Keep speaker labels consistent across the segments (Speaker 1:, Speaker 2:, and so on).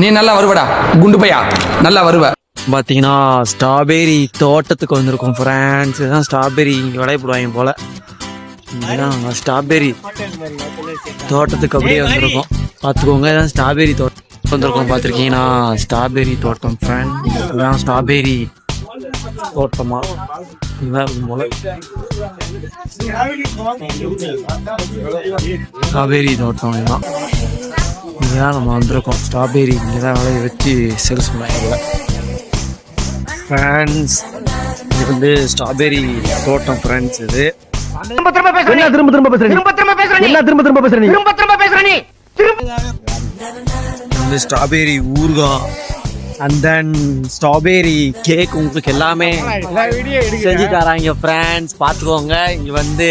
Speaker 1: நீ நல்லா வருவடா. குண்டு பையா? நல்லா வருவ.
Speaker 2: பார்த்தீங்கன்னா ஸ்ட்ராபெரி தோட்டத்துக்கு வந்திருக்கோம் ஃப்ரான்ஸ் தான் ஸ்ட்ராபெரி இங்கே விளையப்படுவாங்க போல. இதுதான் ஸ்ட்ராபெரி தோட்டத்துக்கு அப்படியே வந்திருக்கோம். பார்த்துக்கோங்க இதான் ஸ்ட்ராபெரி தோட்டம் வந்திருக்கோம் பார்த்துருக்கீங்கன்னா ஸ்ட்ராபெரி தோட்டம் ஃப்ரெண்ட் இதுதான் ஸ்ட்ராபெரி தோட்டமா? ஸ்ட்ராபெரி தோட்டம் இதுதான். இங்கதான் நம்ம வந்திருக்கோம். ஸ்ட்ராபெரி இங்கே தான் விளைய வச்சு சேல்ஸ் பண்ணாங்க போல ஃப்ரெண்ட்ஸ் இது வந்து ஸ்ட்ராபெரி தோட்டம் ஃப்ரெண்ட்ஸ் இது.
Speaker 3: திரும்ப திரும்ப பேசுற திரும்ப திரும்ப பேசுற என்ன திரும்ப திரும்ப பேசுற நீ? திரும்ப திரும்ப பேசுற நீ.
Speaker 2: வந்து ஸ்ட்ராபெரி ஊறுகாய். அண்ட் தென் ஸ்ட்ராபெரி கேக் உங்களுக்கு எல்லாமே செஞ்சு தராங்க ஃப்ரெண்ட்ஸ் பார்த்துக்கோங்க. இங்க வந்து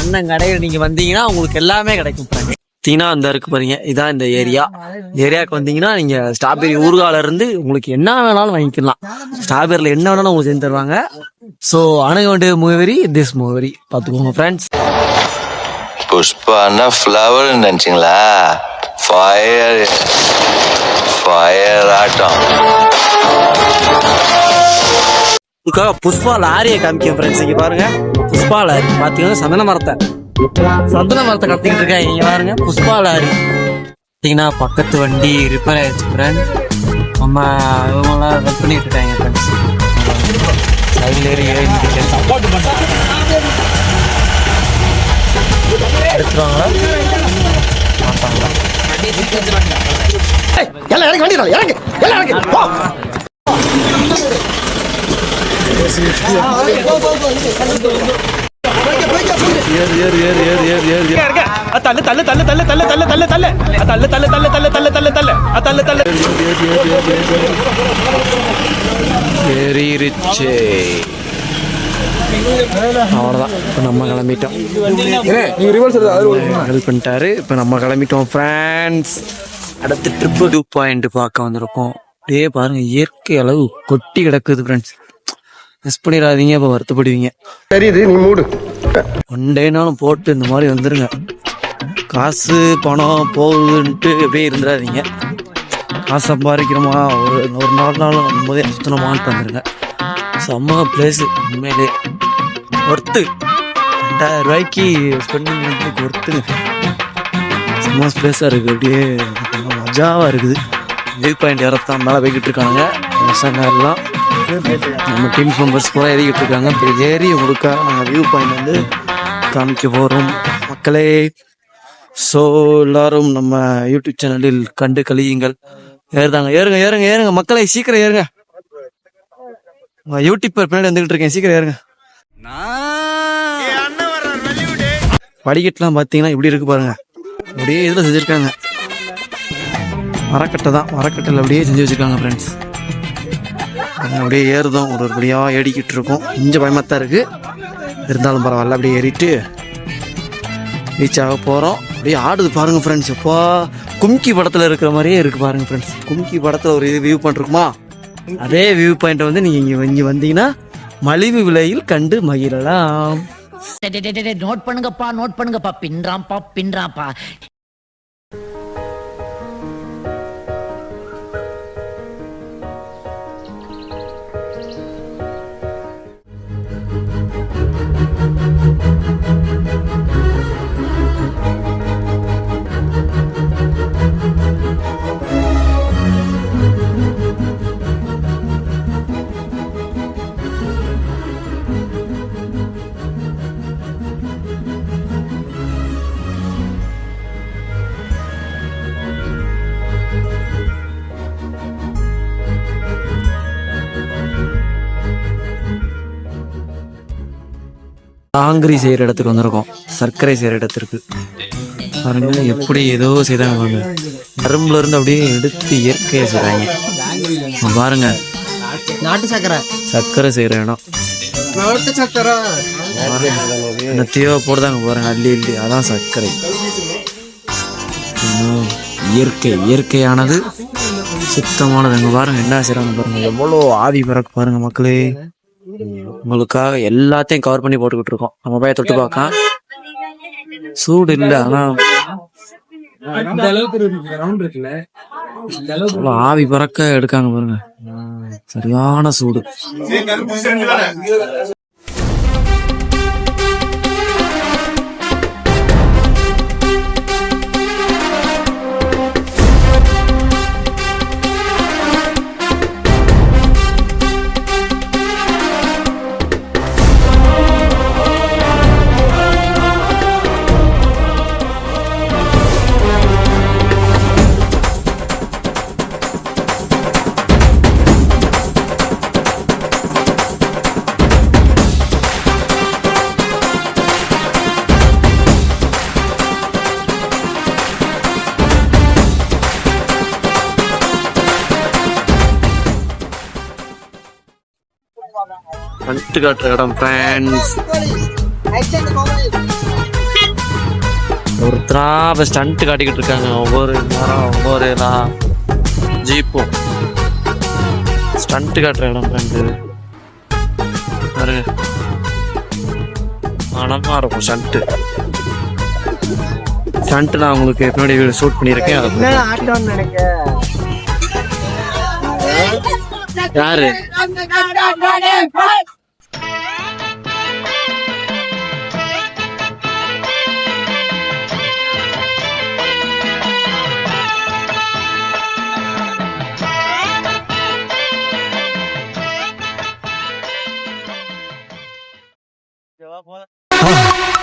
Speaker 2: அண்ணன் கடையில் நீங்க வந்தீங்கன்னா உங்களுக்கு எல்லாமே கிடைக்கும் ஃப்ரெண்ட்ஸ் பார்த்தீங்கன்னா அந்த இருக்கு பாருங்க. இதான் இந்த ஏரியா. ஏரியாவுக்கு வந்தீங்கன்னா நீங்க ஸ்ட்ராபெரி ஊறுகால இருந்து உங்களுக்கு என்ன வேணாலும் வாங்கிக்கலாம். ஸ்ட்ராபெரியில் என்ன வேணாலும் உங்களுக்கு செஞ்சு தருவாங்க. ஸோ அணுக வேண்டிய மூவரி திஸ் மூவரி. பார்த்துக்கோங்க ஃப்ரெண்ட்ஸ்
Speaker 4: புஷ்பான்னா ஃப்ளவர் நினைச்சிங்களா? ஃபயர் ஃபயர் ஆட்டம்.
Speaker 2: புஷ்பா லாரியை காமிக்க ஃப்ரெண்ட்ஸ் இங்க பாருங்க. புஷ்பா லாரி. பாத்தீங்கன்னா சந்தன மரத்தை. சந்தன மரத்தை கத்திக்கிட்டு இருக்காங்க. இங்க பாருங்க புஷ்பா லாரி பாத்தீங்கன்னா பக்கத்து வண்டி ரிப்பேர் ஆயிடுச்சு ஃப்ரெண்ட் நம்ம இவங்களாம் ரெட் பண்ணிட்டு இருக்காங்க ஃப்ரெண்ட்ஸ் சைடில் ஏறி ஏறி எடுத்துருவாங்களா? மாட்டாங்களா
Speaker 3: எல்லாம் இறங்கி இறங்கு எல்லாம் இறங்கு. போ.
Speaker 5: தள்ளு தள்ளு தள்ளு தள்ளு தள்ளு தள்ளு தள்ளு தள்ளு தள்ளு தள்ளு தள்ளு தள்ளு தள்ளு தள்ளு தள்ளு தள்ளு தள்ளு
Speaker 2: ஏறிருச்சே அவ்வளோதான் இப்போ நம்ம கிளம்பிட்டோம் ஹெல்ப் பண்ணிட்டாரு இப்போ நம்ம கிளம்பிட்டோம் ஃப்ரெண்ட்ஸ் அடுத்த ட்ரிப்பு வியூ பாயிண்ட் பார்க்க வந்திருக்கோம் அப்படியே பாருங்க இயற்கை அளவு கொட்டி கிடக்குது ஃப்ரெண்ட்ஸ் மிஸ் பண்ணிடாதீங்க இப்போ வருத்தப்படுவீங்க.
Speaker 3: தெரியுது நீ மூடு.
Speaker 2: ஒன் டேனாலும் போட்டு இந்த மாதிரி வந்துருங்க. காசு பணம் போகுதுன்ட்டு அப்படியே இருந்துடாதீங்க. காசு சம்பாதிக்கிறோமா? ஒரு ஒரு நாலு நாள் வரும்போதே சுத்தனமான்ட்டு வந்துருங்க செம்ம பிளேஸு உண்மையிலே. ஒர்த்து ரெண்டாயிரம் ரூபாய்க்கு ஸ்பெண்ட் பண்ணுறதுக்கு ஒர்த்துங்க செம்ம பிளேஸாக இருக்குது அப்படியே மஜாவாக இருக்குது. வியூ பாயிண்ட் இறத்தான் மேலே போய்கிட்டு இருக்காங்க பசங்க எல்லாம். நம்ம டீம் மெம்பர்ஸ் கூட ஏறிக்கிட்டு இருக்காங்க. இப்போ ஏறி உங்களுக்கு நாங்கள் வியூ பாயிண்ட் வந்து காமிக்க போகிறோம் மக்களே ஸோ எல்லாரும் நம்ம யூடியூப் சேனலில் கண்டு கழியுங்கள். ஏறுதாங்க ஏறுங்க ஏறுங்க ஏறுங்க. மக்களை சீக்கிரம் ஏறுங்க. உங்க யூடியூப்பர் பின்னாடி வந்துகிட்டு இருக்கேன். சீக்கிரம் ஏறுங்க. வடிகட்டெலாம் பார்த்தீங்கன்னா இப்படி இருக்கு பாருங்க. அப்படியே இதில் செஞ்சுருக்காங்க. மரக்கட்டை தான். மரக்கட்டையில் அப்படியே செஞ்சு வச்சுருக்காங்க ஃப்ரெண்ட்ஸ் அப்படியே ஏறுதோம். ஒரு ஒரு படியாக ஏடிக்கிட்டு இருக்கோம். கொஞ்சம் பயமாக தான் இருக்கு. இருந்தாலும் பரவாயில்ல அப்படியே ஏறிட்டு ரீச் ஆக போகிறோம் அப்படியே ஆடுது பாருங்கள் ஃப்ரெண்ட்ஸ் இப்போ கும்கி படத்தில் இருக்கிற மாதிரியே இருக்கு பாருங்கள் ஃப்ரெண்ட்ஸ் கும்கி படத்தில் ஒரு இது வியூ பாயிண்ட் இருக்குமா? அதே வியூ பாயிண்ட் வந்து நீங்கள் இங்கே இங்கே வந்தீங்கன்னா மலிவு விலையில் கண்டு மகிழலாம்.
Speaker 6: நோட் பண்ணுங்கப்பா நோட் பண்ணுங்கப்பா. பின்றாம்ப்பா பின்றாம்ப்பா.
Speaker 2: ஆங்கிரி செய்கிற இடத்துக்கு வந்திருக்கோம். சர்க்கரை செய்கிற இடத்திற்கு. பாருங்க எப்படி ஏதோ செய்தாங்க பாருங்க. கரும்புல இருந்து அப்படியே எடுத்து இயற்கையா செய்றாங்க. இங்க பாருங்க.
Speaker 3: நாட்டு சக்கரை.
Speaker 2: சர்க்கரை செய்யற இடம்.
Speaker 3: நாட்டு சக்கரை.
Speaker 2: என்னத்தையோ போடுதாங்க பாருங்க அள்ளி அள்ளி. அதான் சர்க்கரை. இயற்கை இயற்கையானது சுத்தமானது. அங்க பாருங்க என்ன செய்றாங்க பாருங்க. எவ்வளோ ஆவி பறக்கு பாருங்க மக்களே. உங்களுக்காக எல்லாத்தையும் கவர் பண்ணி போட்டுக்கிட்டு இருக்கோம் நம்ம போய் தொட்டு பார்க்கலாம் சூடு இல்லை ஆனா ஆவி பறக்க எடுக்காங்க பாருங்க. சரியான சூடு. கட்டு காட்டுற இடம் ஃப்ரெண்ட்ஸ் ஒருத்தரா இப்போ ஸ்டண்ட் காட்டிக்கிட்டு இருக்காங்க. ஒவ்வொரு நேரம் ஒவ்வொரு இதா. ஜீப்பும் ஸ்டண்ட் காட்டுற இடம் ஃப்ரெண்டு பாருங்க. மனமா இருக்கும் ஸ்டண்ட்டு ஸ்டண்ட் நான் உங்களுக்கு எப்படி வீடியோ ஷூட் பண்ணியிருக்கேன். அதை யாரு?